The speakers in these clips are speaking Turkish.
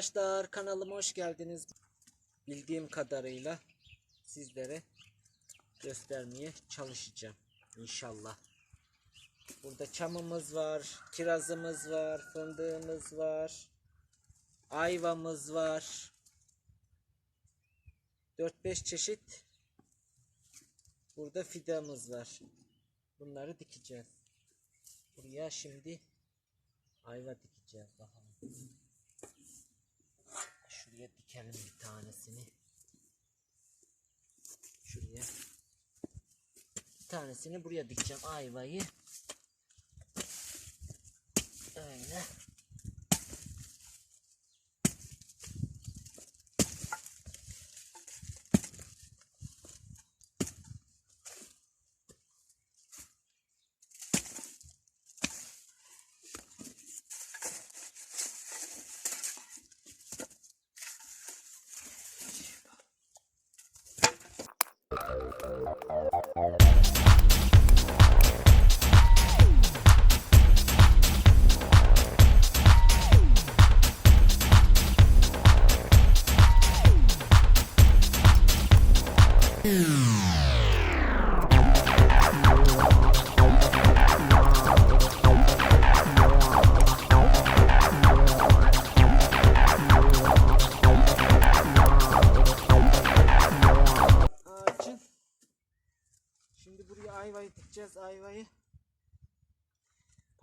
arkadaşlar. Kanalıma hoş geldiniz. Bildiğim kadarıyla sizlere göstermeye çalışacağım. İnşallah. Burada çamımız var, kirazımız var, fındığımız var, ayvamız var. 4-5 çeşit burada fidanımız var. Bunları dikeceğiz. Buraya şimdi ayva dikeceğiz bakalım. Dikelim bir tanesini. Şuraya. Bir tanesini buraya dikeceğim ayvayı. Öyle.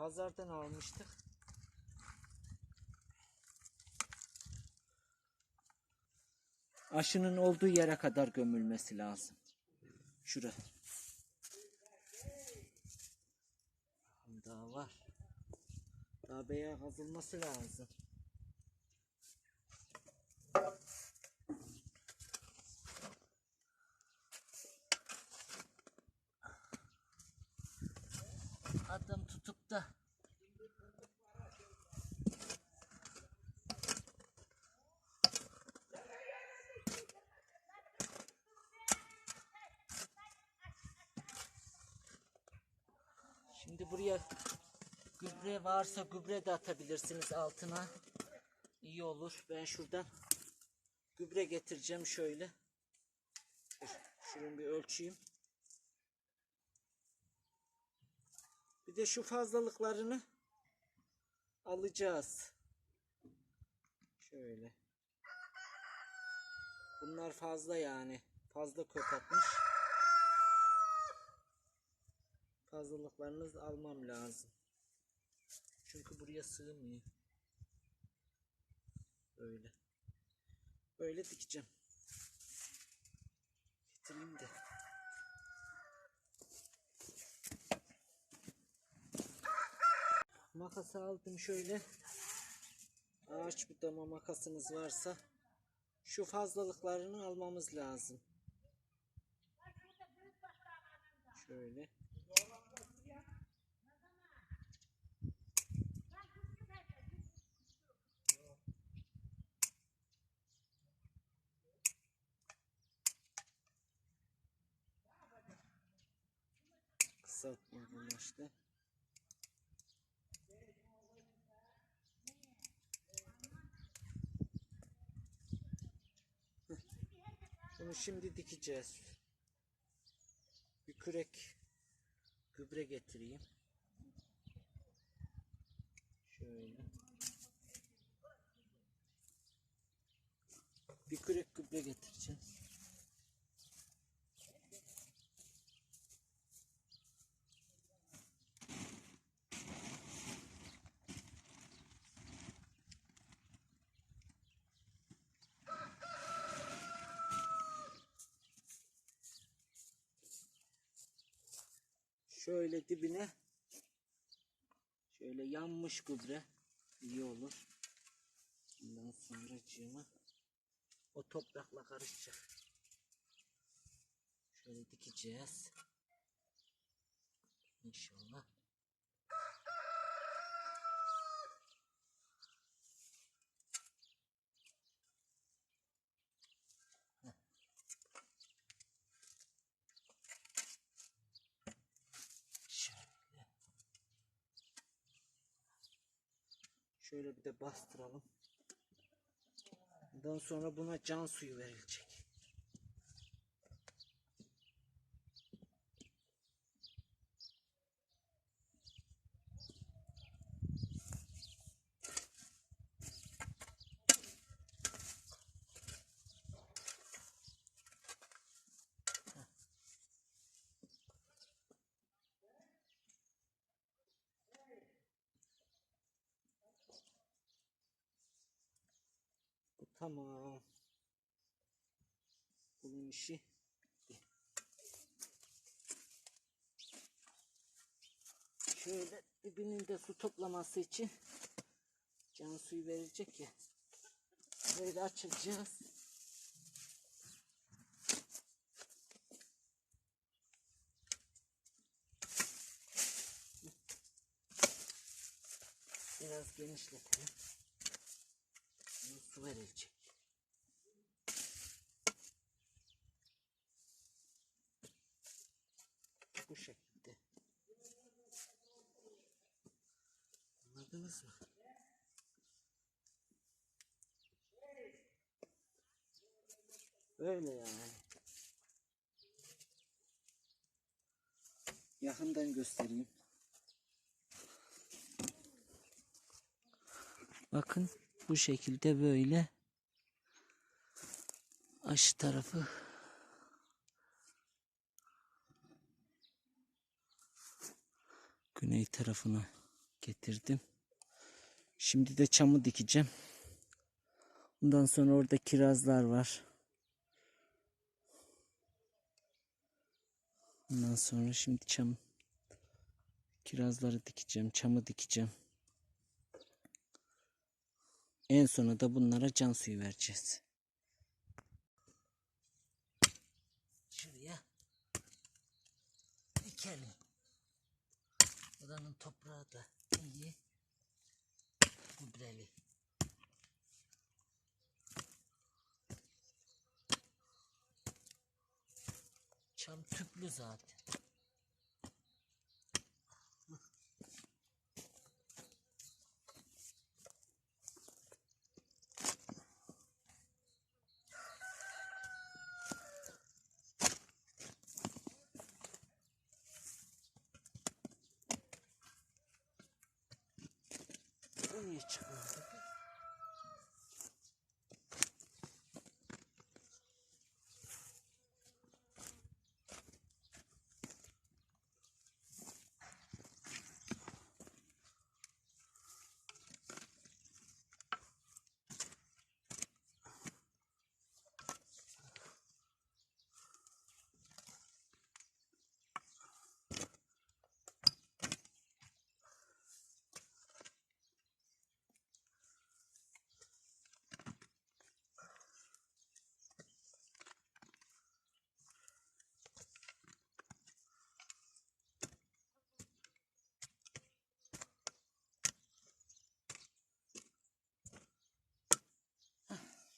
Pazardan almıştık. Aşının olduğu yere kadar gömülmesi lazım. Şura. Daha var. Daha beyağı kazılması lazım. Şimdi buraya gübre varsa gübre de atabilirsiniz altına. İyi olur. Ben şuradan gübre getireceğim şöyle. Dur, şunu bir ölçeyim. Bir de şu fazlalıklarını alacağız. Şöyle. Bunlar fazla yani. Fazla kök atmış. Fazlalıklarınızı almam lazım. Çünkü buraya sığmıyor. Böyle. Böyle dikeceğim. Getireyim de. Makası aldım şöyle. Ağaç budama makasınız varsa şu fazlalıklarını almamız lazım. Şöyle. Kısaltma amaçlı. Bunu şimdi dikeceğiz. Bir kürek gübre getireyim. Şöyle. Bir kürek gübre getireceğim. Şöyle dibine şöyle yanmış gübre iyi olur. Bundan sonra cığıma o toprakla karışacak. Şöyle dikeceğiz. İnşallah. Şöyle bir de bastıralım. Daha sonra buna can suyu verilecek. Tamam. Bunun işi bitti. Şöyle dibinin de su toplaması için can suyu verecek ya. Böyle açacağız. Biraz genişletelim. Verilecek. Bu şekilde. Anladınız mı? Böyle yani. Yakından göstereyim. Bakın bu şekilde böyle aşı tarafı güney tarafına getirdim. Şimdi de çamı dikeceğim. Ondan sonra orada kirazlar var. Ondan sonra şimdi çam kirazları dikeceğim, çamı dikeceğim. En sona da bunlara can suyu vereceğiz. Şuraya dikelim. Buranın toprağı da iyi. Gübreli. Çam tüplü zaten. O niye çıkmadı?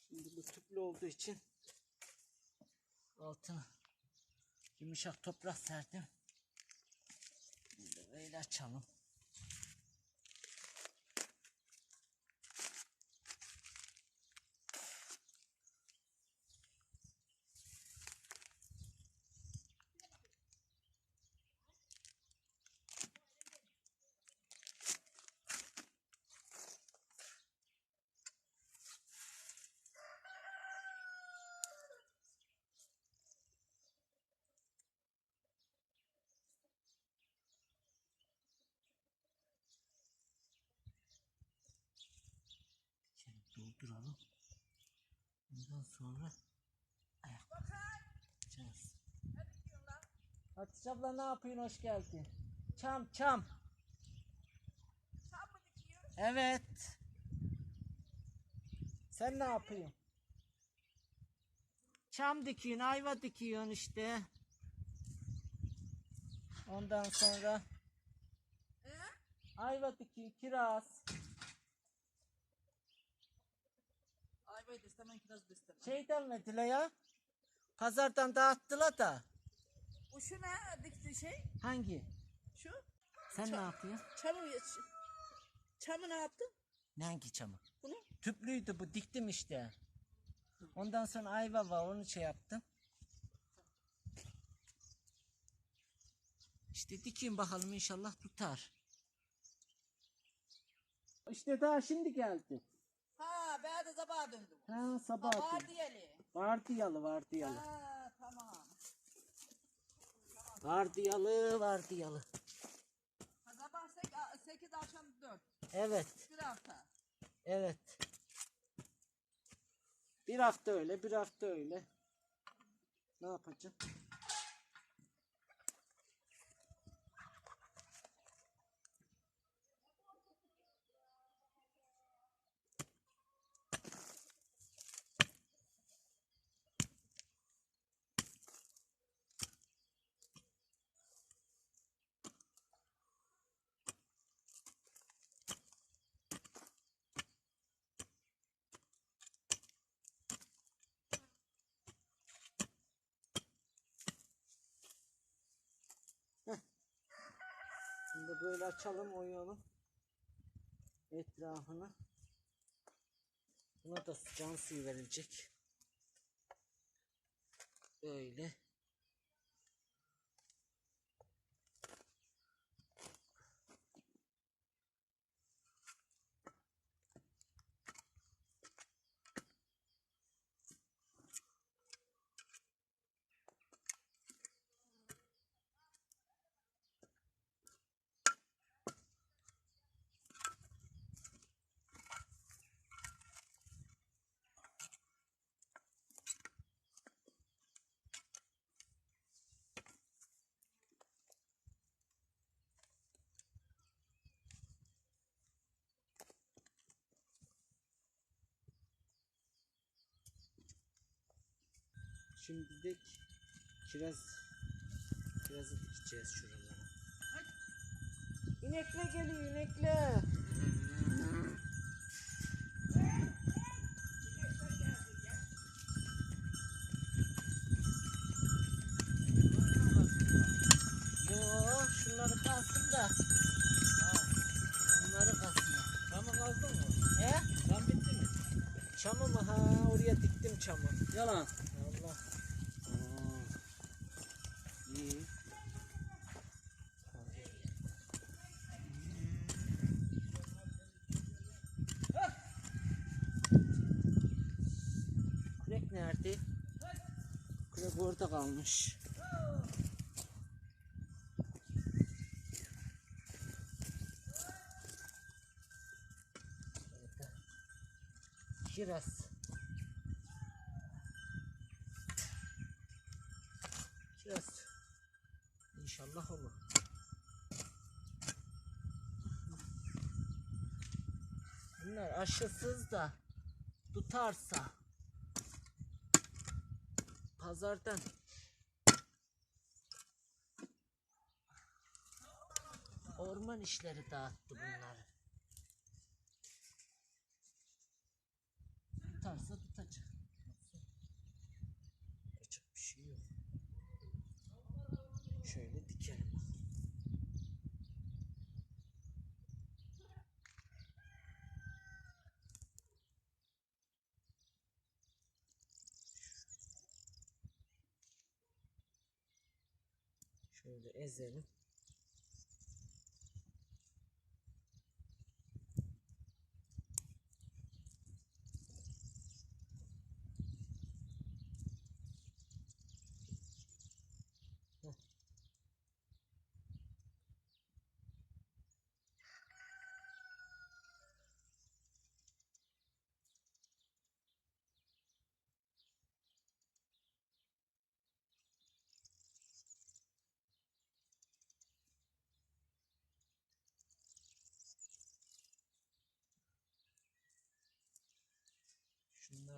Şimdi bu tüplü olduğu için altına yumuşak toprak serdim. Böyle açalım. Dolduralım. Ondan sonra ayak yapacağız. Hatice abla ne yapıyorsun? Hoş geldin. Çam çam. Çam mı dikiyor? Evet. Sen ne yapıyorsun? Çam dikiyorsun, ayva dikiyorsun işte. Ondan sonra He? ayva dikiyor, kiraz. Ayvayı da istemem, kiraz da istemem. Ya. Pazardan dağıttılar da. Bu şu ne dikti şey? Hangi? Şu. Sen ne yapıyorsun? Çamı, çamı ne yaptın? Ne hangi çamı? Bunu? Tüplüydü bu diktim işte. Ondan sonra ayva var onu şey yaptım. İşte dikeyim bakalım inşallah tutar. İşte daha şimdi geldi. Ben de sabaha döndüm. Ha sabah. Var dön- diyeli. Vardiyalı vardiyalı. Ha tamam. Vardiyalı vardiyalı. Ha, sabah 8 akşam 4. Evet Bir hafta. evet. Bir hafta öyle bir hafta öyle. Ne yapacağım? Şimdi böyle açalım o yolu. Etrafını. Buna da can suyu verilecek. Böyle. Şimdi de kiraz kirazı dikeceğiz şuralara. İnekle geliyor inekle. Çamı mı? Ha oraya diktim çamı. Yalan. Kürek nerede? Kürek orada kalmış. Şurada. Kiraz. Kiraz. İnşallah olur. Bunlar aşısız da tutarsa pazardan orman işleri dağıttı bunları. Tutarsa tutacak. Yapacak bir şey yok. Şöyle dikelim. Şöyle ezelim.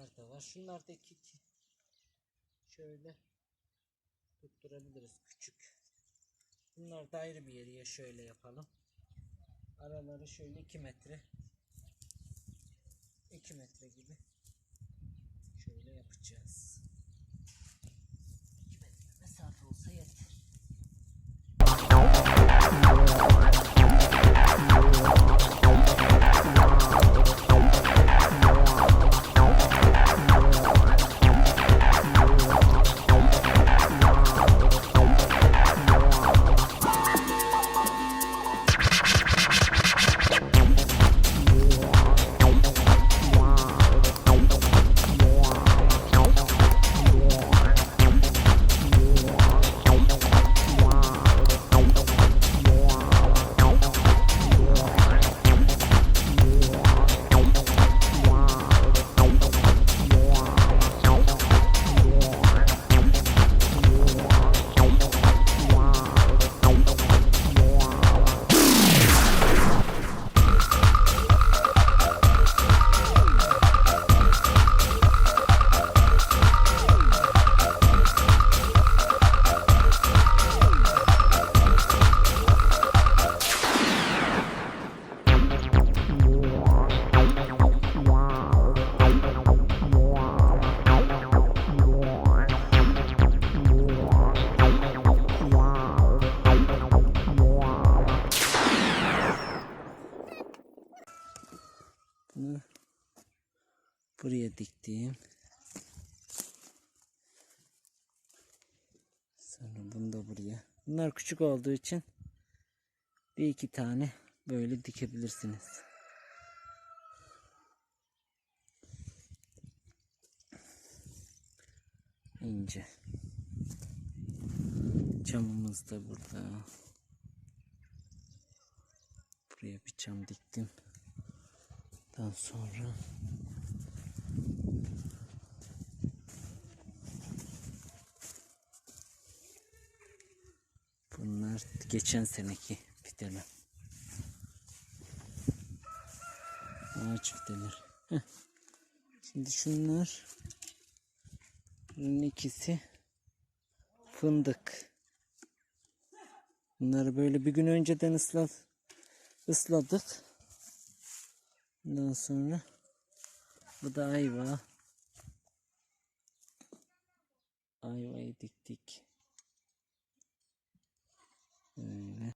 Şunlar da var. Şunlar da iki. Şöyle tutturabiliriz küçük. Bunlar da ayrı bir yere şöyle yapalım. Araları şöyle 2 metre. 2 metre gibi. Şöyle yapacağız. 2 metre mesafe olsa yeter. Buraya diktim. Sonra bunu da buraya. Bunlar küçük olduğu için bir iki tane böyle dikebilirsiniz. İnce. Camımız da burada. Buraya bir cam diktim. Daha sonra bunlar geçen seneki fideler. Ağaç fideler. Heh. Şimdi şunlar bunun ikisi fındık. Bunları böyle bir gün önceden ıslat, ısladık. Ondan sonra bu da ayva. Ayvayı diktik. Böyle.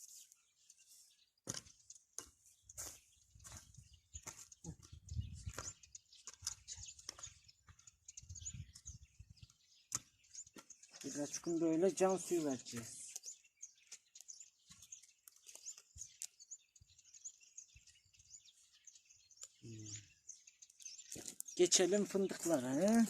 Birkaç gün böyle can suyu vereceğiz. Hmm. Geçelim fındıklara. He?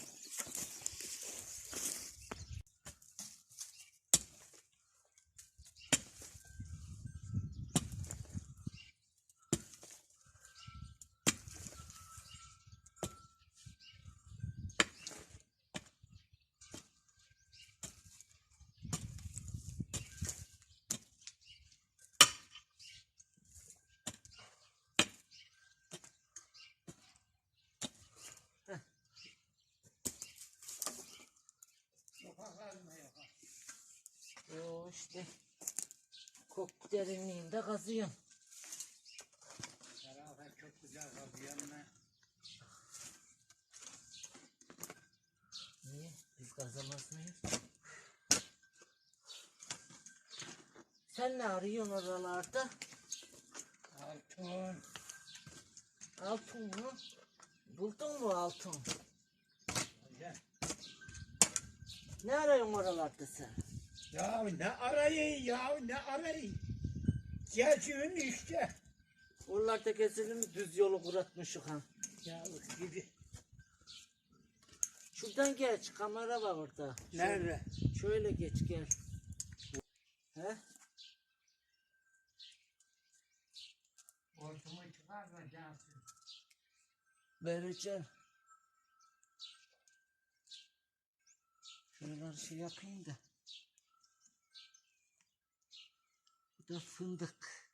Yo işte kok derinliğinde kazıyorum. Tarafa çok güzel kazıyan ne? Niye? Biz kazamaz mıyız? Sen ne arıyorsun oralarda? Altın. Altın mı? Buldun mu altın? Gel. Ne arıyorsun oralarda sen? Ya ne arayın ya ne arayın? Geziyorsun işte. Oralarda gezelim düz yolu kuratmışık ha. Ya gibi. Şuradan geç kamera var orada. Nerede? Şöyle geç gel. He? Hortumu çıkarmayacaksın. Vereceğim. Şuraları şey yapayım da. Bu da fındık.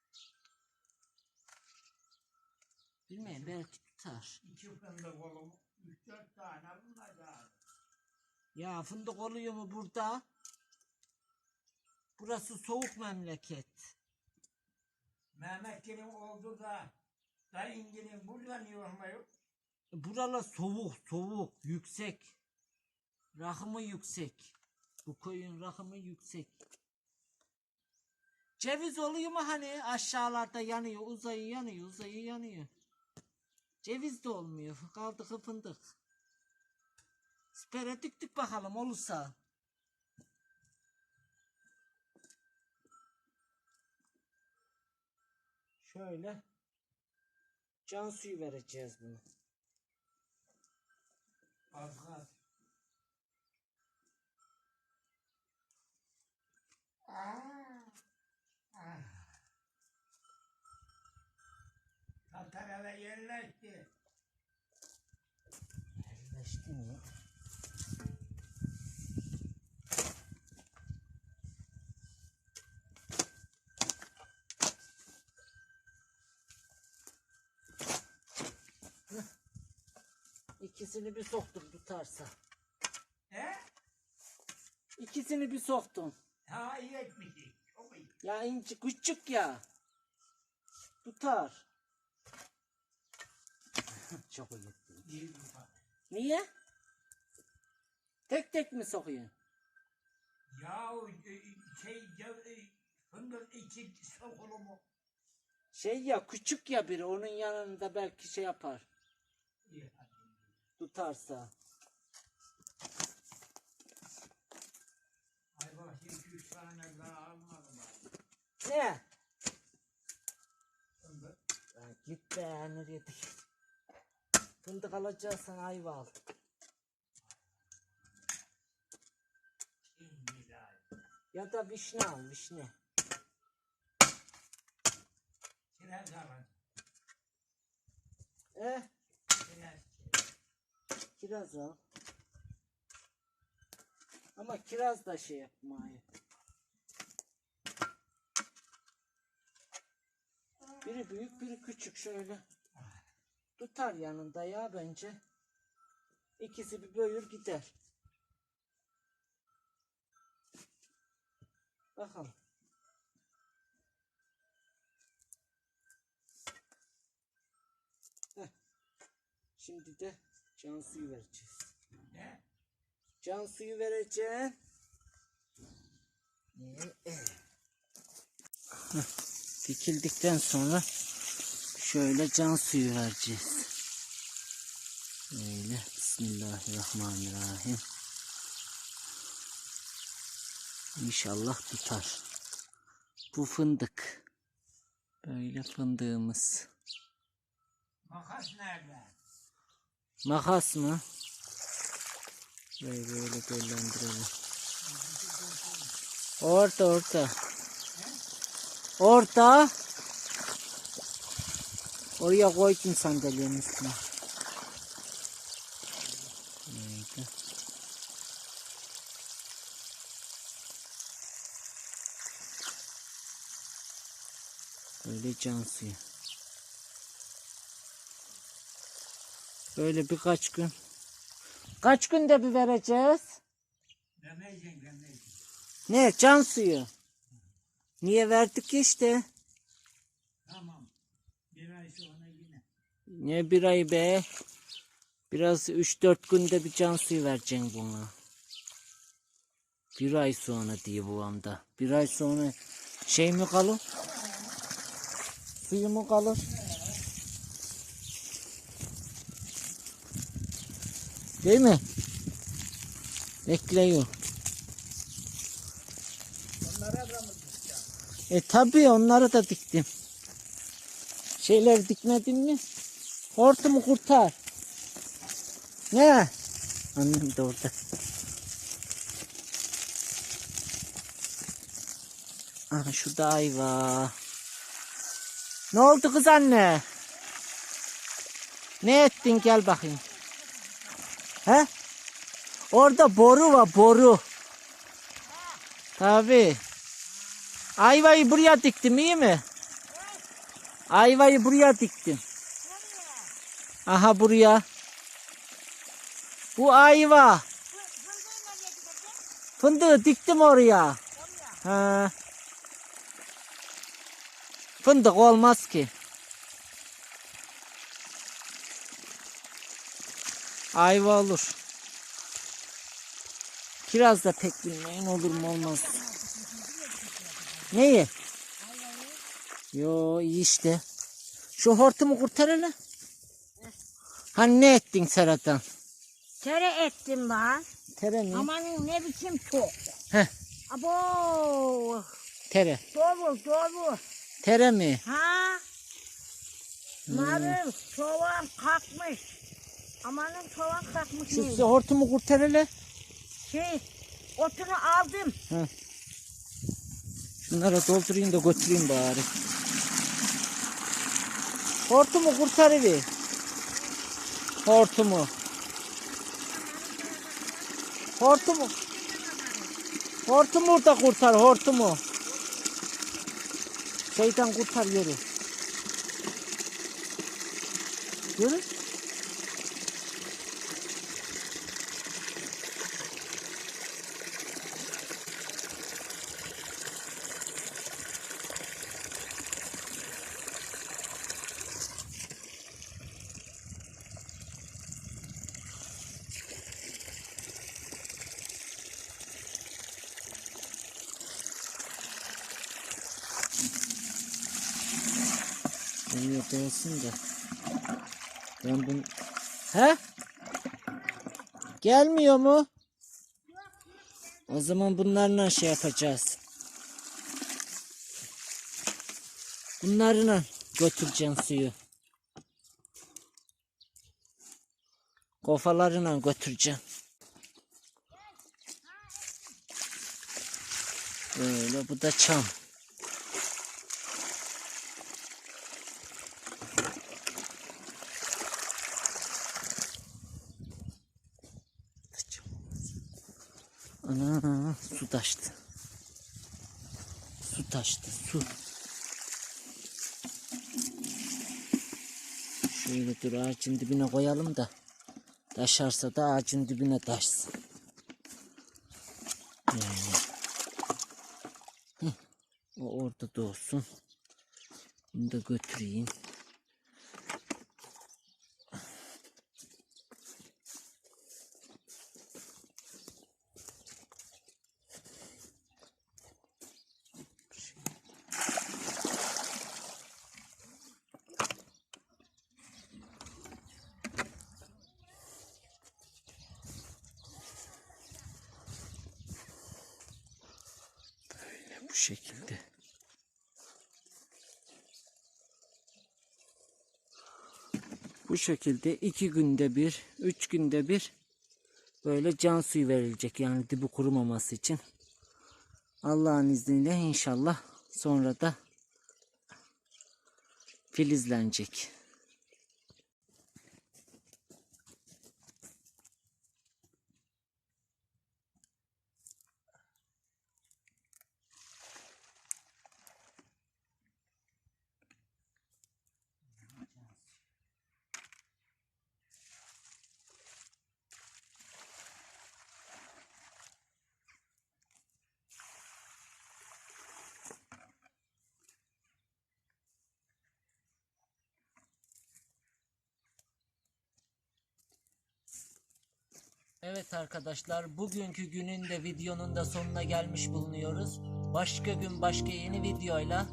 Bilmiyorum belki tutar. İki fındık oğlum. Üç dört tane bunlar da. Ya fındık oluyor mu burada? Burası soğuk memleket. Mehmetlerin oldu da dayıngilin buradan yormuyor. Buralar soğuk, soğuk, yüksek. Rakımı yüksek. Bu koyun rakımı yüksek. Ceviz oluyor mu hani aşağılarda yanıyor, uzayı yanıyor, uzayı yanıyor. Ceviz de olmuyor, kaldı fındık. Spere diktik bakalım olursa. Şöyle can suyu vereceğiz bunu. Az az. Tatar eve yerleşti. Yerleşti mi? İkisini bir soktum tutarsa. He? İkisini bir soktum. Ha iyi etmişsin. Ya inci küçük ya. Tutar. Çok iyi. Niye? Tek tek mi sokuyorsun? Ya e, şey ya, e, fındık içi sokulu mu? Şey ya küçük ya biri onun yanında belki şey yapar. tutarsa. Ay bak iki üç tane daha almadım abi. Ne? Fındık. Ya git be nereye dik. Fındık. Ya da vişne al vişne. Kiraz alın. Eh Kiraz. kiraz al. Ama kiraz da şey yapmayı. Biri büyük biri küçük şöyle. Tutar yanında ya bence. İkisi bir bölür gider. Bakalım. Heh. Şimdi de can suyu vereceğiz. Ne? Can suyu vereceğim. Heh, Dikildikten sonra şöyle can suyu vereceğiz. Böyle Bismillahirrahmanirrahim. İnşallah tutar. Bu fındık. Böyle fındığımız. Makas nerede? Makas mı? Böyle böyle değerlendirelim. Orta orta. Orta. Oraya koydum sandalyenin üstüne. Böyle. Böyle can suyu. Böyle birkaç gün. Kaç günde bir vereceğiz? Demeyeceksin demeyeceksin. Ne? Can suyu. Niye verdik işte? Tamam. Bir ay sonra yine. Ne bir ay be? Biraz 3-4 günde bir can suyu vereceksin buna. Bir ay sonra diye bu anda. Bir ay sonra şey mi kalır? Suyu mu kalır? Değil mi? Bekliyor. Onlara da mı tutacağım? E tabi onları da diktim. Şeyler dikmedin mi? Hortumu kurtar. Ne? Annem de orada. Aha şurada ayva. Ne oldu kız anne? Ne ettin gel bakayım. He? Orada boru var boru. Tabi. Ayvayı buraya diktim iyi mi? Ayvayı buraya diktim. Aha buraya. Bu ayva. Fındığı diktim oraya. Ha. Fındık olmaz ki. Ayva olur. Kiraz da pek bilmeyin olur mu olmaz. Neyi? Yo iyi işte. Şu hortumu kurtar hele. Hani ne ettin Serhat'tan? Tere ettim ben. Tere mi? Amanın ne biçim çok. Heh. Abo. Tere. Dolu dolu. Tere mi? Ha? Marul çoğan kalkmış. Amanın çoğan kalkmış. Şu hortumu kurtar hele. Şey otunu aldım. Şunlara doldurayım da götüreyim bari. Hortumu kurtarıver. Hortumu. Hortumu. Hortumu da kurtar hortumu. Şeytan kurtar yürü. Yürü. Değilsin de. Ben bunu... He? Gelmiyor mu? O zaman bunlarla şey yapacağız. Bunlarla götüreceğim suyu. Kofalarıyla götüreceğim. Böyle bu da çam. Ana su taştı. Su taştı su. Şöyle dur ağacın dibine koyalım da taşarsa da ağacın dibine taşsın. Heh, O orada da olsun. Bunu da götüreyim. bu şekilde. Bu şekilde iki günde bir, üç günde bir böyle can suyu verilecek yani dibi kurumaması için. Allah'ın izniyle inşallah sonra da filizlenecek. Evet arkadaşlar bugünkü günün de videonun da sonuna gelmiş bulunuyoruz. Başka gün başka yeni videoyla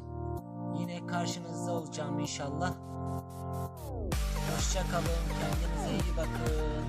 yine karşınızda olacağım inşallah. Hoşça kalın. Kendinize iyi bakın.